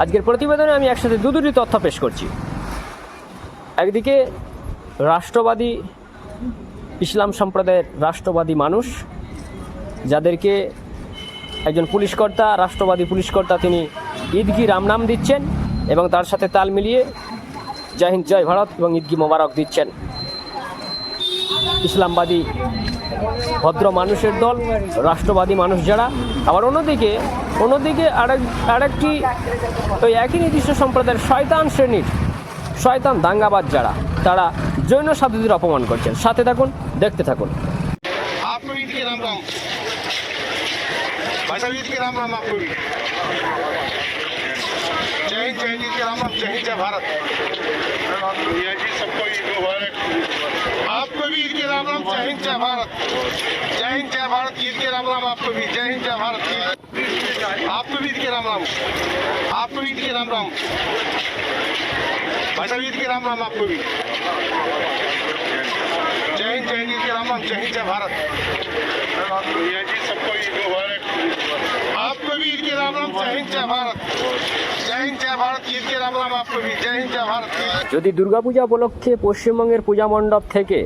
আজকের প্রতিবেদনে আমি একসাথে দু দুটি তথ্য পেশ করছি। একদিকে, রাষ্ট্রবাদী ইসলাম সম্প্রদায়ের রাষ্ট্রবাদী মানুষ, যাদেরকে একজন পুলিশকর্তা, রাষ্ট্রবাদী পুলিশকর্তা তিনি ঈদগি রামনাম দিচ্ছেন এবং তার সাথে তাল মিলিয়ে জয় হিন্দ, জয় ভারত এবং ঈদগি মোবারক দিচ্ছেন। ইসলামবাদী ভদ্র মানুষের দল রাষ্ট্রবাদী মানুষ যারা আবার অন্যদিকে অন্যদিকে আরেক আরেকটি ওই একই নির্দিষ্ট সম্প্রদায়ের শয়তান শ্রেণীর শয়তান দাঙ্গাবাজ যারা তারা জৈন সাধুদের অপমান করছেন সাথে থাকুন দেখতে থাকুন आपको ईद के राम राम भाई साहब ईद के राम राम आपको भी जय हिंद जय हिंद ईद के राम राम जय हिंद जय भारत भैया जी सबको ईद मुबारक आपको भी ईद के राम राम, जय हिंद, जय भारत। जय हिंद, जय भारत ईद के राम राम आपको भी जय हिंद, जय भारत आपको भी ईद के राम राम। आपको भी ईद के राम राम। भाई साहब ईद के राम राम आपको भी जय हिंद जय हिंद ईद के राम राम, जय हिंद, जय भारत। आपको भी ईद के राम राम, जय हिंद, जय भारत। যদি দুর্গাপূজা উপলক্ষে পশ্চিমবঙ্গের পূজা মণ্ডপ থেকে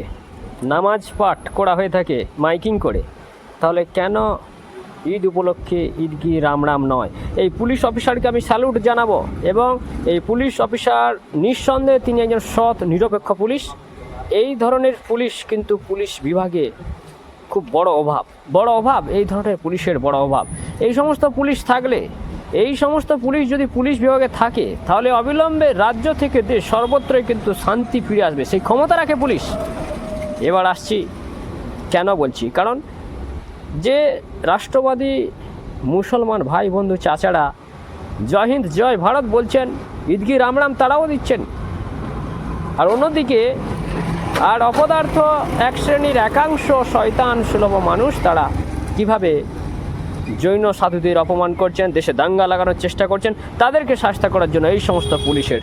নামাজ পাঠ করা হয়ে থাকে মাইকিং করে, তাহলে কেন ঈদ উপলক্ষে ঈদ ঈদগি রাম রাম নয়? এই পুলিশ অফিসারকে আমি স্যালুট জানাব এবং এই পুলিশ অফিসার নিঃসন্দেহে তিনি একজন সৎ, নিরপেক্ষ পুলিশ। এই ধরনের পুলিশ কিন্তু পুলিশ বিভাগে খুব বড় অভাব বড় অভাব, এই ধরনের পুলিশের বড় অভাব। এই সমস্ত পুলিশ থাকলে এই সমস্ত পুলিশ যদি পুলিশ বিভাগে থাকে, তাহলে অবিলম্বে রাজ্য থেকে দেশ সর্বত্রই কিন্তু শান্তি ফিরে আসবে। সেই ক্ষমতা রাখে পুলিশ। এবার আসছি কেন বলছি? কারণ যে রাষ্ট্রবাদী মুসলমান ভাই বন্ধু চাচারা জয় হিন্দ, জয় ভারত বলছেন, ঈদগি রাম রাম তারাও দিচ্ছেন। আর অন্যদিকে, আর অপদার্থ এক শ্রেণির একাংশ শয়তান সুলভ মানুষ, তারা কীভাবে জৈন সাধুদের অপমান করছেন দেশে দাঙ্গা লাগানোর চেষ্টা করছেন তাদেরকে শাস্তা করার জন্য এই সমস্ত পুলিশের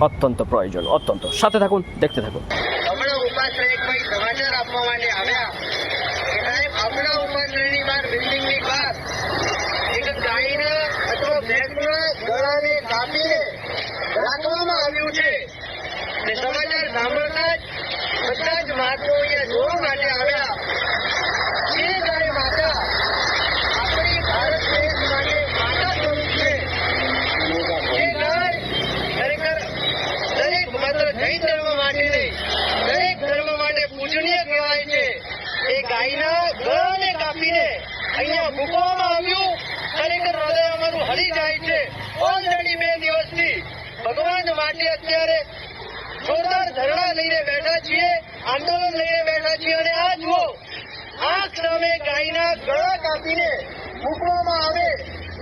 অত্যন্ত প্রয়োজন অত্যন্ত সাথে থাকুন দেখতে থাকুন આપણા ઉપાશ્રયમાં સમાચાર આપવા માટે આવ્યા કે સાહેબ આપણા ઉપાશ્રયની બહાર બિલ્ડિંગની બહાર એક ગાયને અથવા ભેંસના ગળાને કાપીને રાખવામાં આવ્યું છે ને સમાચાર સાંભળતા જ બધા જ મહાત્મો અહીંયા જોવા માટે આવ્યા માટે અત્યારે જોરદાર ધરણા લઈને બેઠા છીએ, આંદોલન લઈને બેઠા છીએ અને આ જુઓ, આ ક્ષણે ગાયના ગળા કાપીને મૂકવામાં આવે.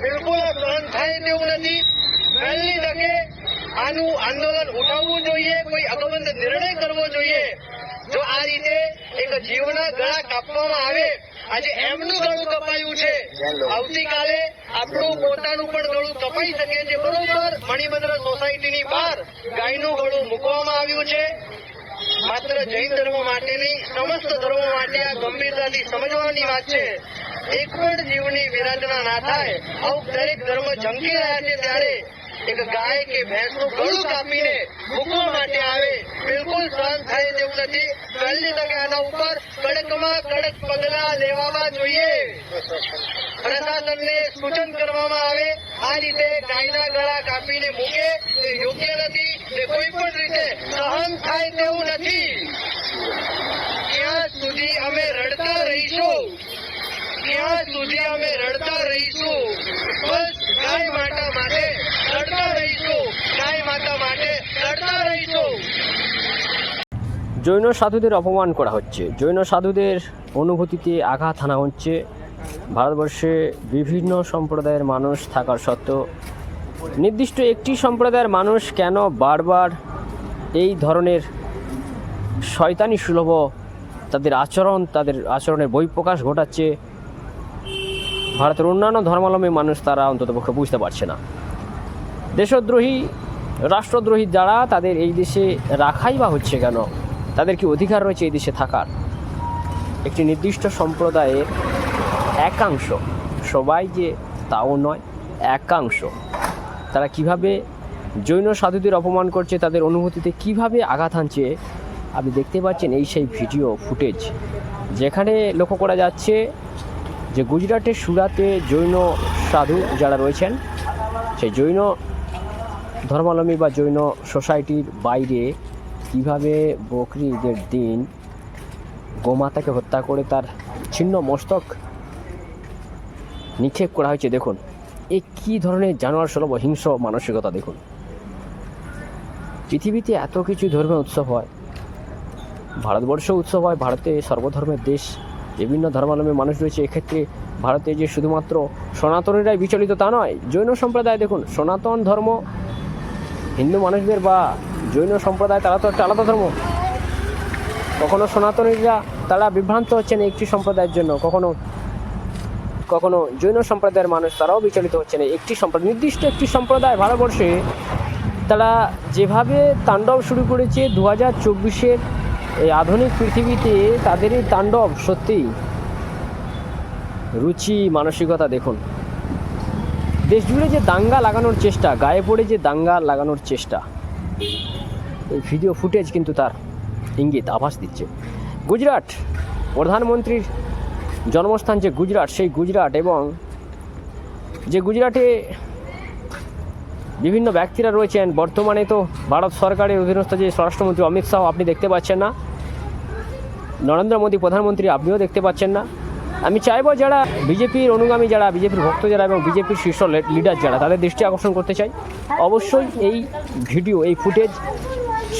બિલકુલ આ ગ્રહણ થાય તેવું નથી. વહેલી તકે આનું આંદોલન ઉઠાવવું જોઈએ, કોઈ અકબંધ નિર્ણય કરવો જોઈએ. જો આ રીતે એક જીવના ગળા કાપવામાં આવે, આજે એમનું ગળું કપાયું છે. આવતીકાલે આપણું પોતાનું પણ ગળું કપાઈ શકે છે. બરોબર મણિભદ્ર સોસાયટીની બહાર ગાયનું ગળું મૂકવામાં આવ્યું છે. માત્ર જૈન ધર્મ માટે નહીં, સમસ્ત ધર્મો માટે આ ગંભીરતાથી સમજવાની વાત છે. એક પણ જીવની વિરાધના ના થાય. આવું દરેક ધર્મ ઝંકી રહ્યા છે ત્યારે એક ગાય કે ભેંસનું ગળું કાપીને મૂકવા માટે આવે. બિલકુલ સહન થાય તેવું નથી. પહેલી તકે આના ઉપર કડકમાં કડક પગલા લેવામાં જોઈએ. પ્રશાસનને સૂચન કરવામાં આવે. આ રીતે ગાયના ગળા કાપીને મૂકે તે યોગ્ય નથી તે કોઈ પણ રીતે સહન થાય તેવું નથી. ત્યાં સુધી અમે રડતા રહીશું. ત્યાં સુધી અમે રડતા રહીશું. બસ জৈন সাধুদের অপমান করা হচ্ছে। জৈন সাধুদের অনুভূতিতে আঘাত হানা হচ্ছে। ভারতবর্ষে বিভিন্ন সম্প্রদায়ের মানুষ থাকার সত্ত্বেও নির্দিষ্ট একটি সম্প্রদায়ের মানুষ কেন বারবার এই ধরনের শয়তানি সুলভ তাদের আচরণ, তাদের আচরণের বহিঃপ্রকাশ ঘটাচ্ছে? ভারতের অন্যান্য ধর্মাবলম্বী মানুষ তারা অন্ততপক্ষে বুঝতে পারছে না। দেশদ্রোহী, রাষ্ট্রদ্রোহী যারা তাদের এই দেশে রাখাই বা হচ্ছে কেন? তাদের কি অধিকার রয়েছে এই দেশে থাকার? একটি নির্দিষ্ট সম্প্রদায়ের একাংশ, সবাই যে তাও নয়, একাংশ, তারা কীভাবে জৈন সাধুদের অপমান করছে, তাদের অনুভূতিতে কীভাবে আঘাত হানছে, আপনি দেখতে পাচ্ছেন এই সেই ভিডিও ফুটেজ, যেখানে লক্ষ্য করা যাচ্ছে যে গুজরাটের সুরাতে জৈন সাধু যারা রয়েছেন, সেই জৈন ধর্মাবলম্বী বা জৈন সোসাইটির বাইরে কীভাবে বকরি ঈদের দিন গোমাতাকে হত্যা করে তার ছিন্ন মস্তক নিক্ষেপ করা হয়েছে, দেখুন। এ কী ধরনের জানোয়ার সুলভ হিংস্র মানসিকতা, দেখুন। পৃথিবীতে এত কিছু ধর্মের উৎসব হয়। ভারতবর্ষ উৎসব হয়, ভারতে সর্বধর্মের দেশ বিভিন্ন ধর্মাবলম্বী মানুষ রয়েছে, এক্ষেত্রে ভারতে যে শুধুমাত্র সনাতনীরাই বিচলিত তা নয়, জৈন সম্প্রদায়, দেখুন, সনাতন ধর্ম হিন্দু মানুষদের বা জৈন সম্প্রদায়, তারা তো একটা আলাদা ধর্ম। কখনো সনাতনীরা, তারা বিভ্রান্ত হচ্ছেন একটি সম্প্রদায়ের জন্য। কখনো কখনো জৈন সম্প্রদায়ের মানুষ, তারাও বিচলিত হচ্ছে না একটি সম্প্রদায়। নির্দিষ্ট একটি সম্প্রদায় ভারতবর্ষে, তারা যেভাবে তাণ্ডব শুরু করেছে দু হাজার চব্বিশের এই আধুনিক পৃথিবীতে তাদের এই তাণ্ডব সত্যি রুচি, মানসিকতা দেখুন। দেশ জুড়ে যে দাঙ্গা লাগানোর চেষ্টা, গায়ে পড়ে যে দাঙ্গা লাগানোর চেষ্টা এই ভিডিও ফুটেজ কিন্তু তার ইঙ্গিত, আভাস দিচ্ছে। গুজরাট, প্রধানমন্ত্রীর জন্মস্থান যে গুজরাট, সেই গুজরাট এবং যে গুজরাটে বিভিন্ন ব্যক্তিরা রয়েছেন, বর্তমানে তো ভারত সরকারের অধীনস্থ যে স্বরাষ্ট্রমন্ত্রী অমিত শাহ, আপনি দেখতে পাচ্ছেন না। নরেন্দ্র মোদী, প্রধানমন্ত্রী, আপনিও দেখতে পাচ্ছেন না। আমি চাইব যারা বিজেপির অনুগামী যারা, বিজেপির ভক্ত যারা এবং বিজেপির শীর্ষ লিডার যারা, তাদের দৃষ্টি আকর্ষণ করতে চাই। অবশ্যই এই ভিডিও, এই ফুটেজ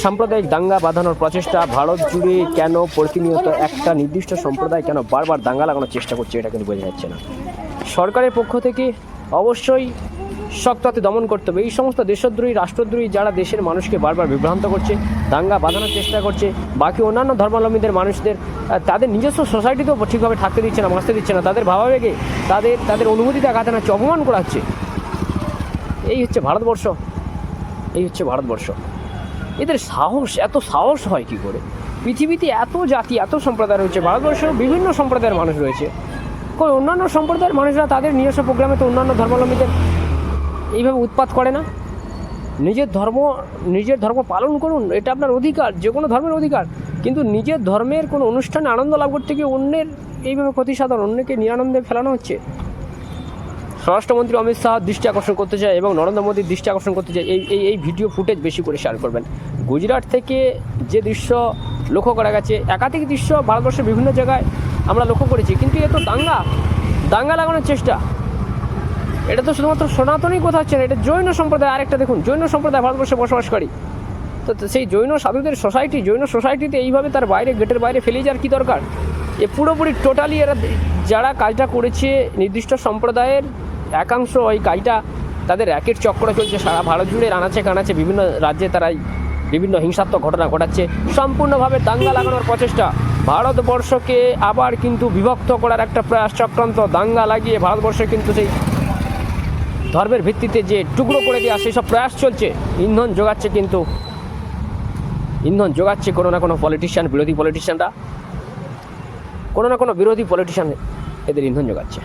সাম্প্রদায়িক দাঙ্গা বাঁধানোর প্রচেষ্টা, ভারত জুড়ে কেন প্রতিনিয়ত একটা নির্দিষ্ট সম্প্রদায় কেন বারবার দাঙ্গা লাগানোর চেষ্টা করছে এটা কিন্তু বোঝা যাচ্ছে না। সরকারের পক্ষ থেকে অবশ্যই শক্ত হাতে দমন করতে হবে। এই সমস্ত দেশদ্রোহী, রাষ্ট্রদ্রোহী যারা দেশের মানুষকে বারবার বিভ্রান্ত করছে, দাঙ্গা বাঁধানোর চেষ্টা করছে, বাকি অন্যান্য ধর্মাবলম্বীদের মানুষদের তাদের নিজস্ব সোসাইটিতেও ঠিকভাবে থাকতে দিচ্ছে না, বাঁচতে দিচ্ছে না। তাদের ভাবাবেগে তাদের তাদের অনুভূতিতে আঘাত আনাচ্ছে অপমান করা হচ্ছে। এই হচ্ছে ভারতবর্ষ। এই হচ্ছে ভারতবর্ষ। এদের সাহস, এত সাহস হয় কি করে? পৃথিবীতে এত জাতি, এত সম্প্রদায় রয়েছে ভারতবর্ষের বিভিন্ন সম্প্রদায়ের মানুষ রয়েছে। কই, অন্যান্য সম্প্রদায়ের মানুষরা তাদের নিজস্ব প্রোগ্রামে তো অন্যান্য ধর্মাবলম্বীদের এইভাবে উৎপাত করে না? নিজের ধর্ম নিজের ধর্ম পালন করুন, এটা আপনার অধিকার যে কোনো ধর্মের অধিকার। কিন্তু নিজের ধর্মের কোনো অনুষ্ঠানে আনন্দ লাভ করতে গিয়ে অন্যের এইভাবে ক্ষতি সাধন, অন্যকে নিরানন্দে ফেলানো হচ্ছে? স্বরাষ্ট্রমন্ত্রী অমিত শাহ দৃষ্টি আকর্ষণ করতে চায় এবং নরেন্দ্র মোদীর দৃষ্টি আকর্ষণ করতে চায়, এই এই এই ভিডিও ফুটেজ বেশি করে শেয়ার করবেন। গুজরাট থেকে যে দৃশ্য লক্ষ্য করা গেছে, একাধিক দৃশ্য ভারতবর্ষের বিভিন্ন জায়গায় আমরা লক্ষ্য করেছি, কিন্তু এ তো দাঙ্গা দাঙ্গা লাগানোর চেষ্টা। এটা তো শুধুমাত্র সনাতনই কথা হচ্ছে না, এটা জৈন সম্প্রদায় আরেকটা দেখুন, জৈন সম্প্রদায় ভারতবর্ষে বসবাসকারী। তো তো সেই জৈন সাধুদের সোসাইটি জৈন সোসাইটিতে এইভাবে তার বাইরে, গেটের বাইরে ফেলে যাওয়ার কী দরকার? এ পুরোপুরি টোটালি এরা যারা কাজটা করেছে নির্দিষ্ট সম্প্রদায়ের একাংশ ওই কাজটা তাদের র্যাকেট চক্র চলছে, সারা ভারত জুড়ে আনাচে কানাচে বিভিন্ন রাজ্যে তারাই বিভিন্ন হিংসাত্মক ঘটনা ঘটাচ্ছে। সম্পূর্ণভাবে দাঙ্গা লাগানোর প্রচেষ্টা। ভারতবর্ষকে আবার কিন্তু বিভক্ত করার একটা প্রয়াস চক্রান্ত, দাঙ্গা লাগিয়ে ভারতবর্ষে কিন্তু সেই ধর্মের ভিত্তিতে যে টুকরো করে দেওয়া সেই সব প্রয়াস চলছে। ইন্ধন যোগাচ্ছে কিন্তু, ইন্ধন যোগাচ্ছে কোনো না কোনো পলিটিশিয়ান বিরোধী পলিটিশিয়ানরা কোনো না কোনো বিরোধী পলিটিশিয়ান এদের ইন্ধন যোগাচ্ছে।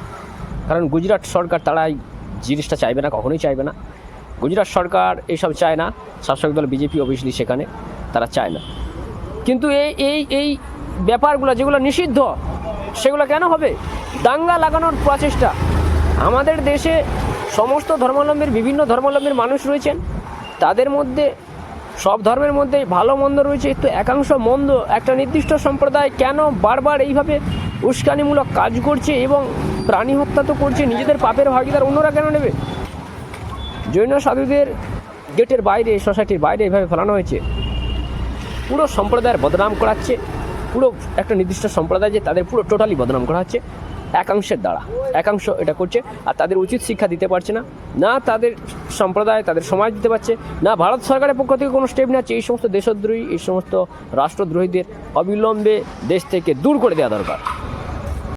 কারণ গুজরাট সরকার তারা জিনিসটা চাইবে না, কখনোই চাইবে না। গুজরাট সরকার এইসব চায় না, শাসক দল, বিজেপি অবভিয়াসলি সেখানে তারা চায় না। কিন্তু এই এই এই ব্যাপারগুলো যেগুলো নিষিদ্ধ, সেগুলো কেন হবে? দাঙ্গা লাগানোর প্রচেষ্টা। আমাদের দেশে সমস্ত ধর্মাবলম্বীর, বিভিন্ন ধর্মাবলম্বীর মানুষ রয়েছেন। তাদের মধ্যে, সব ধর্মের মধ্যে ভালো, মন্দ রয়েছে। তো একাংশ মন্দ, একটা নির্দিষ্ট সম্প্রদায় কেন বারবার এইভাবে উস্কানিমূলক কাজ করছে এবং প্রাণী হত্যা তো করছে, নিজেদের পাপের ভাগিদার অন্যরা কেন নেবে? জৈন সাধুদের গেটের বাইরে, সোসাইটির বাইরে এভাবে ফেলানো হয়েছে। পুরো সম্প্রদায়ের বদনাম করাচ্ছে, পুরো একটা নির্দিষ্ট সম্প্রদায় যে তাদের পুরো টোটালি বদনাম করা হচ্ছে একাংশের দ্বারা। একাংশ এটা করছে, আর তাদের উচিত শিক্ষা দিতে পারছে না। না তাদের সম্প্রদায়, তাদের সমাজ দিতে পারছে, না ভারত সরকারের পক্ষ থেকে কোনো স্টেপ নিচ্ছে এই সমস্ত দেশদ্রোহী, এই সমস্ত রাষ্ট্রদ্রোহীদের অবিলম্বে দেশ থেকে দূর করে দেওয়া দরকার।